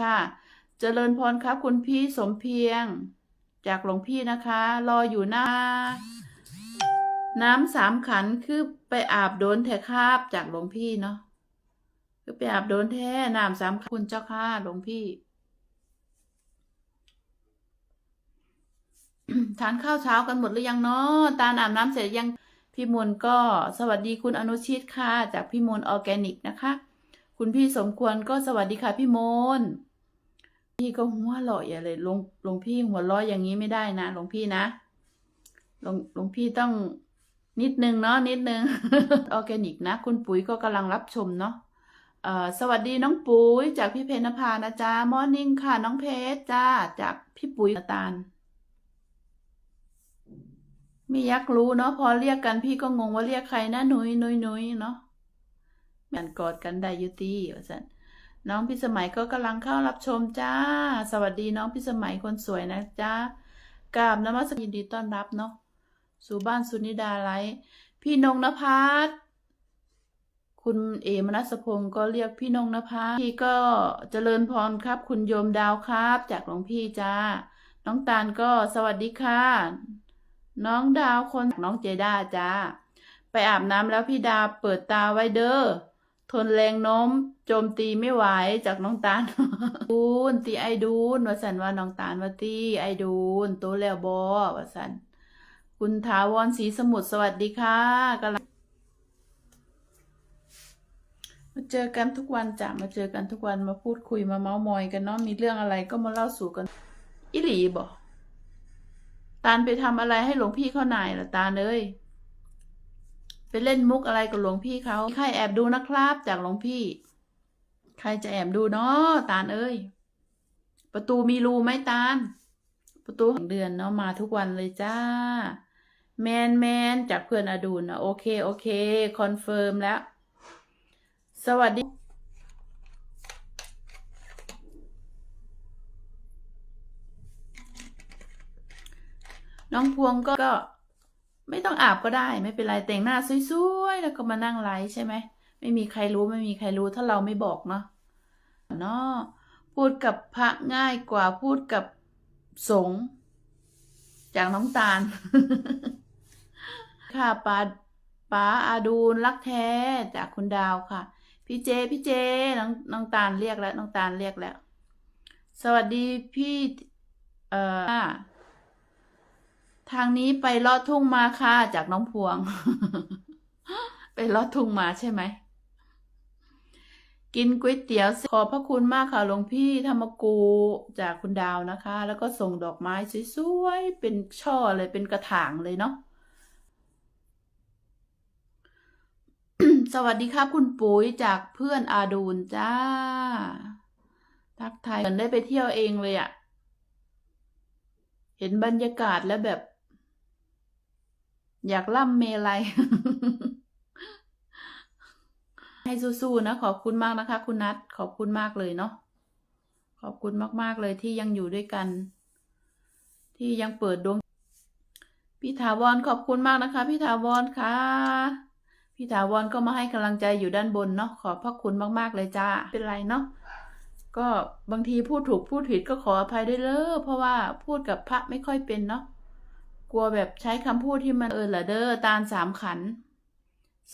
ค่ะ เจริญพรครับคุณพี่สมเพียง จากหลวงพี่นะคะ รออยู่หน้า น้ำสามขันคือไปอาบโดนแทคาบจากหลวงพี่เนาะคือไปอาบโดนแท้น้ำสามขันคุณเจ้าค่ะหลวงพี่ทานข้าวเช้ากันหมดหรือยังเนาะตาอาบน้ำเสร็จยังพี่มนก็สวัสดีคุณอนุชิตค่ะ จากพี่มนออร์แกนิกนะคะ คุณพี่สมควรก็สวัสดีค่ะพี่มน พี่ก็หัวเราะอย่าเลยหลวงหลวงพี่หัวเราะอย่างนี้ไม่ได้นะหลวงพี่นะหลวงหลวงพี่ต้องนิดนึงเนาะนิดนึงออร์แกนิกนะ คุณปุ๋ยก็กำลังรับชมเนาะเอ่อสวัสดีน้องปุ๋ยจากพี่เพนภานะจ๊ะมอร์นิ่งค่ะ น้องเพชรจ้าจากพี่ปุ๋ยตาลไม่ยักรู้เนาะพอเรียกกันพี่ก็งงว่าเรียกใครนะหนุยหนุยหนุยเนาะม่นกอดกันได้ยุตีว่าสัน น้องพิสมัยก็กำลังเข้ารับชมจ้า สวัสดีน้องพิสมัยคนสวยนะจ้ากราบนมัสกยินดีต้อนรับเนาะสู่บ้านสุนิดาไลท์พี่นงนภัสคุณเอมนัสพงศ์ก็เรียกพี่นงนภัสพี่ก็เจริญพรครับ คุณโยมดาวครับ จากหลวงพี่จ้า น้องตาลก็สวัสดีค่ะ น้องดาวคนน้องเจด้าจ้า ไปอาบน้ำแล้วพี่ดาเปิดตาไว้เด้อ ทนแรงโน้มโจมตีไม่ไหวจากน้องตาลดูนตีไอดูนว่าสันว่าน้องตาลว่าตีไอดูนโตแล้วบอว่าสันคุณถาวรศรีสมุทรสวัสดีค่ะกำลังมาเจอกันทุกวันจ้ะมาเจอกันทุกวันมาพูดคุยมาเมาท์มอยกันเนาะมีเรื่องอะไรก็มาเล่าสู่กันอิหลีบอกตาลไปทำอะไรให้หลวงพี่เขาหน่ายล่ะตาเอ้ย ไปเล่นมุกอะไรกับหลวงพี่เขาใครแอบดูนะครับ จากหลวงพี่ ใครจะแอบดูเนาะตาลเอ้ย ประตูมีรูไหมตาล ประตูของเดือนเนาะมาทุกวันเลยจ้า แมนแมนจากเพื่อนอดูลนะโอเค โอเค คอนเฟิร์มแล้ว สวัสดีน้องพวงก็ก็ ไม่ต้องอาบก็ได้ไม่เป็นไรแต่งหน้าสวยๆแล้วก็มานั่งไลฟ์ใช่ไหมไม่มีใครรู้ไม่มีใครรู้ถ้าเราไม่บอกเนาะเนาะพูดกับพระง่ายกว่าพูดกับสงจากน้องตาล ค่ะป้าป้าอาดูลรักแท้จากคุณดาวค่ะ พี่เจพี่เจน้องน้องตาลเรียกแล้วน้องตาลเรียกแล้ว สวัสดีพี่ เอ่อ ทางนี้ไปลอดทุ่งมาค่ะ จากน้องพวง ไปลอดทุ่งมาใช่ไหม กินก๋วยเตี๋ยวขอพระคุณมากค่ะหลวงพี่ธรรมกูจากคุณดาวนะคะ แล้วก็ส่งดอกไม้สวยๆ เป็นช่อเลยเป็นกระถางเลยเนาะสวัสดีครับคุณปุ๋ยจากเพื่อนอาดูนจ้า ทักทายเหมือนได้ไปเที่ยวเองเลยอะเห็นบรรยากาศแล้วแบบ อยากล่ำเมลัยให้สู้ๆนะขอบคุณมากนะคะ คุณนัทขอบคุณมากเลยเนาะขอบคุณมากๆเลยที่ยังอยู่ด้วยกัน ที่ยังเปิดดวงพี่ถาวรขอบคุณมากนะคะพี่ถาวรค่ะพี่ถาวรก็มาให้กำลังใจอยู่ด้านบนเนาะขอบพระคุณมากๆเลยจ้าเป็นไรเนาะก็บางทีพูดถูกพูดผิดก็ขออภัยด้วยเลยเพราะว่าพูดกับพระไม่ค่อยเป็นเนาะ กลัวแบบใช้คำพูดที่มันเออละเด้อตาลสามขัน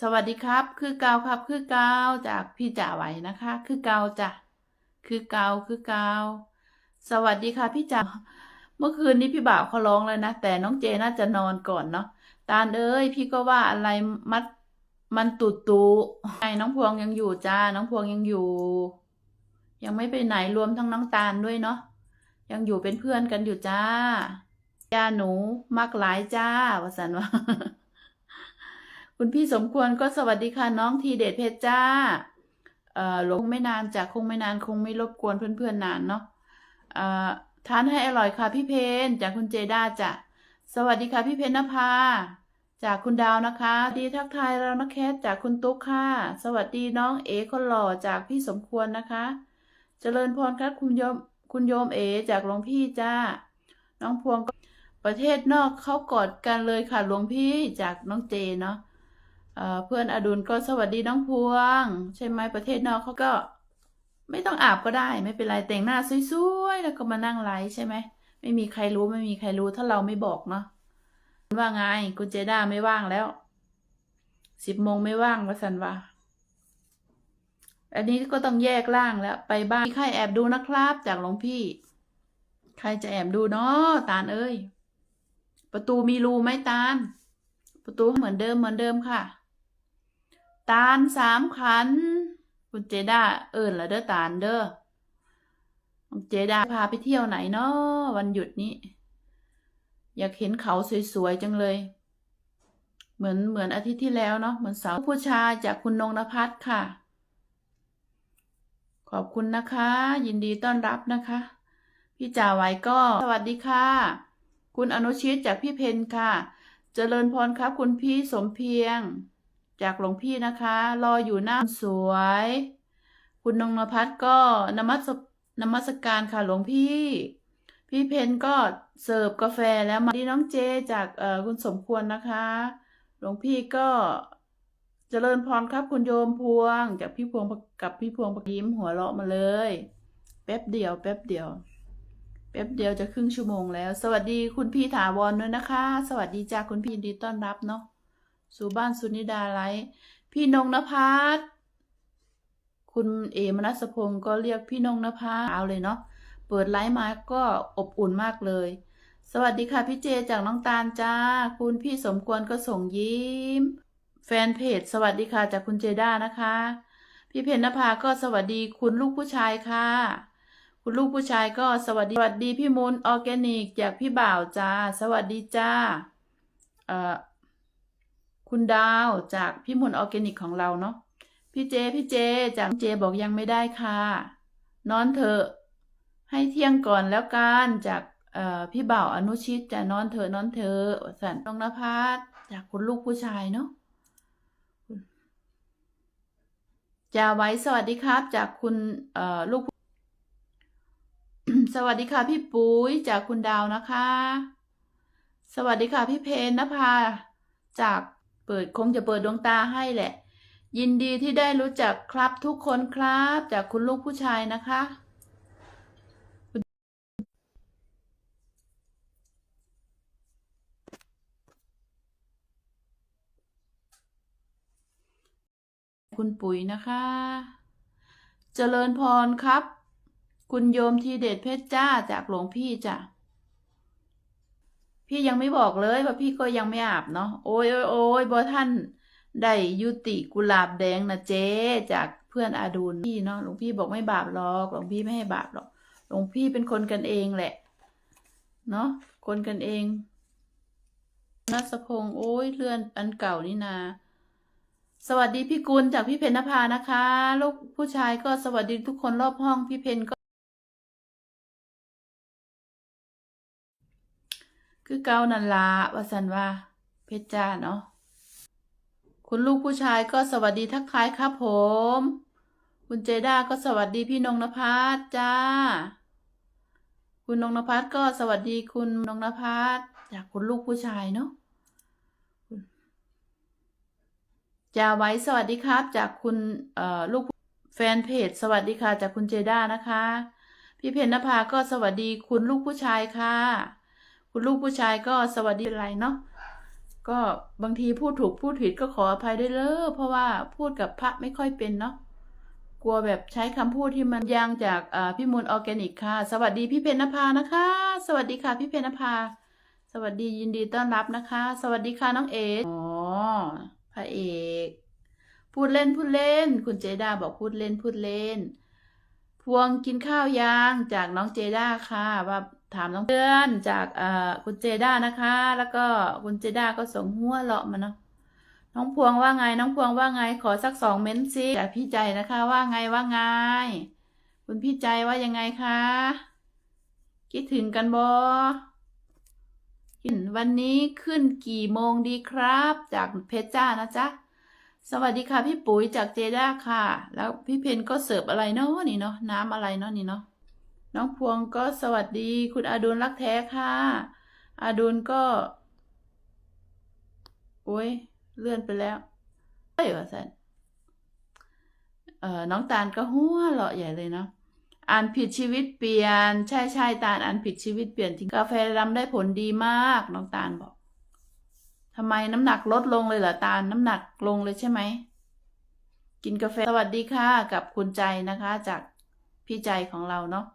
สวัสดีครับ คือเกาครับ คือเกาจากพี่จ่าไหวนะคะ คือเกาจ้ะคือเกาคือเกาสวัสดีค่ะพี่จ่าเมื่อคืนนี้พี่บ่าวเขาร้องเลยนะ แต่น้องเจน่าจะนอนก่อนเนาะตาลเอ้ยพี่ก็ว่าอะไรมัดมันตุดตุไอ้น้องพวงยังอยู่จ้า น้องพวงยังอยู่ ยังไม่ไปไหนรวมทั้งน้องตาลด้วยเนาะยังอยู่เป็นเพื่อนกันอยู่จ้า จ้าหนูมักหลายจ้าวสันว่าคุณพี่สมควรก็สวัสดีค่ะน้องทีเด็ดเพชรจ้าเอ่อหลงไม่นานจ้ะคงไม่นานคงไม่รบกวนเพื่อนๆนานเนาะเอ่อทานให้อร่อยค่ะพี่เพนจากคุณเจด้าจ้ะสวัสดีค่ะพี่เพนนภาจากคุณดาวนะคะ ดีทักทายเรานะแคทจากคุณตุ๊กค่ะ สวัสดีน้องเอคนหล่อจากพี่สมควรนะคะ เจริญพรครับคุณโยมคุณโยมเอจากหลวงพี่จ้า น้องพวงก็ ประเทศนอกเขากอดกันเลยค่ะหลวงพี่จากน้องเจเนาะเเพื่อนอดุลก็สวัสดีน้องพวง ใช่ไหมประเทศนอกเขาก็ ไม่ต้องอาบก็ได้ไม่เป็นไรแต่งหน้าสวยๆแล้วก็มานั่งไลฟ์ใช่ไหมไม่มีใครรู้ไม่มีใครรู้ถ้าเราไม่บอกเนาะว่าไงคุณเจด้าไม่ว่างแล้วสิบโมงไม่ว่างวะสันว่าอันนี้ก็ต้องแยกร่างแล้ว ไปบ้านมีใครแอบดูนะครับ จากหลวงพี่ ใครจะแอบดูเนาะตาลเอ้ย ประตูมีรูไหมตาล ประตูเหมือนเดิมเหมือนเดิมค่ะ ตาลสามขัน คุณเจด้าเอิญละเด้อตาลเด้อเจด้าพาไปเที่ยวไหนเนาะวันหยุดนี้ อยากเห็นเขาสวยๆจังเลย เหมือนเหมือนอาทิตย์ที่แล้วเนาะเหมือนสาวผู้ชายจากคุณนงนภัสค่ะ ขอบคุณนะคะ ยินดีต้อนรับนะคะ พี่จ่าไว้ก็สวัสดีค่ะ คุณอนุชิตจากพี่เพนค่ะ เจริญพรครับ คุณพี่สมเพียง จากหลวงพี่นะคะ รออยู่หน้าสวย คุณนงนภัสก็นมัสนมัสการค่ะหลวงพี่ พี่เพนก็เสิร์ฟกาแฟแล้วมาดีน้องเจจากคุณสมควรนะคะ หลวงพี่ก็เจริญพรครับคุณโยมพวงจากพี่พวงกับพี่พวงปยิ้มหัวเราะมาเลย แป๊บเดียว แป๊บเดียว แป๊บเดียวจะครึ่งชั่วโมงแล้ว สวัสดีคุณพี่ถาวรด้วยนะคะ สวัสดีจ้าคุณพี่ยินดีต้อนรับเนาะสู่บ้านสุนิดาไลท์พี่นงนภัสคุณเอมนัสพงศ์ก็เรียกพี่นงนภัสเอาเลยเนาะเปิดไลฟ์มาก็อบอุ่นมากเลย สวัสดีค่ะพี่เจจากน้องตาลจ้า คุณพี่สมควรก็ส่งยิ้ม แฟนเพจ สวัสดีค่ะจากคุณเจด้านะคะ พี่เพญนภาก็สวัสดีคุณลูกผู้ชายค่ะ คุณลูกผู้ชายก็สวัสดีสวัสดีพี่มูลออร์แกนิกจากพี่บ่าวจ้า สวัสดีจ้าเอ่อคุณดาวจากพี่มูลออร์แกนิกของเราเนาะพี่เจพี่เจจากเจบอกยังไม่ได้ค่ะ นอนเถอะให้เที่ยงก่อนแล้วกันจากเอ่อพี่บ่าวอนุชิตจะนอนเถอะนอนเถอะสันตรงนภัสจากคุณลูกผู้ชายเนาะจาไว้สวัสดีครับ จากคุณลูก สวัสดีค่ะพี่ปุ้ยจากคุณดาวนะคะ สวัสดีค่ะพี่เพนนภาจากเปิดคงจะเปิดดวงตาให้แหละ ยินดีที่ได้รู้จักครับทุกคนครับจากคุณลูกผู้ชายนะคะคุณปุ๋ยนะคะ เจริญพรครับ คุณโยมทีเด็ดเพชรจ้าจากหลวงพี่จ้ะ พี่ยังไม่บอกเลยว่าพี่ก็ยังไม่อาบเนาะโอ้ยโอ้ยโอ้ยบอท่านได้ยุติกุหลาบแดงนะเจ๊จากเพื่อนอาดูลพี่เนาะหลวงพี่บอกไม่บาปหรอกหลวงพี่ไม่ให้บาปหรอกหลวงพี่เป็นคนกันเองแหละ เนาะคนกันเองนัสพงษ์โอ้ยเลื่อนอันเก่านี่นา สวัสดีพี่กุลจากพี่เพญนภานะคะ ลูกผู้ชายก็สวัสดีทุกคนรอบห้องพี่เพนก็ คือเกานันลาวาสันว่า เพชรจ้าเนาะคุณลูกผู้ชายก็สวัสดีทักทายครับผม คุณเจด้าก็สวัสดีพี่นงนภัสจ้า คุณนงนภัสก็สวัสดีคุณนงนภัสจากคุณลูกผู้ชายเนาะจาไว้สวัสดีครับ จากคุณเอ่อลูกแฟนเพจ สวัสดีค่ะ จากคุณเจด้านะคะ พี่เพญนภาก็สวัสดีคุณลูกผู้ชายค่ะ คุณลูกผู้ชายก็สวัสดีอะไรเนาะก็บางทีพูดถูกพูดผิดก็ขออภัยด้วยเลยเพราะว่าพูดกับพระไม่ค่อยเป็นเนาะกลัวแบบใช้คำพูดที่มันยางจากพี่มูลออร์แกนิกค่ะ สวัสดีพี่เพญนภานะคะ สวัสดีค่ะพี่เพญนภา สวัสดียินดีต้อนรับนะคะ สวัสดีค่ะน้องเอ๋อ๋อพระเอกพูดเล่นพูดเล่น คุณเจด้าบอกพูดเล่นพูดเล่น พวงกินข้าวยางจากน้องเจด้าค่ะว่า ถามน้องเพื่อนจากคุณเจด้านะคะ แล้วก็คุณเจด้าก็ส่งหัวเราะมาเนาะน้องพวงว่าไง น้องพวงว่าไง ขอสักสองเม้นต์สิจากพี่ใจนะคะ ว่าไงว่าไง คุณพี่ใจว่ายังไงคะ คิดถึงกันบอวันนี้ขึ้นกี่โมงดีครับ จากเพชรจ้านะจ๊ะ สวัสดีค่ะพี่ปุ๋ยจากเจด้าค่ะ แล้วพี่เพนก็เสิร์ฟอะไรเนาะนี่เนาะน้ำอะไรเนาะนี่เนาะ น้องพวงก็สวัสดี คุณอาดุลรักแท้ค่ะ อาดุลก็โอ้ยเลื่อนไปแล้วเฮ้ยว่าสันเอ่อน้องตาลก็หัวเราะใหญ่เลยเนาะอ่านผิดชีวิตเปลี่ยน ใช่ใช่ตาลอ่านผิดชีวิตเปลี่ยนทิ้งกาแฟดำได้ผลดีมาก น้องตาลบอกทำไมน้ำหนักลดลงเลยเหรอตาลน้ำหนักลงเลยใช่ไหมกินกาแฟสวัสดีค่ะกับคุณใจนะคะ จากพี่ใจของเราเนาะ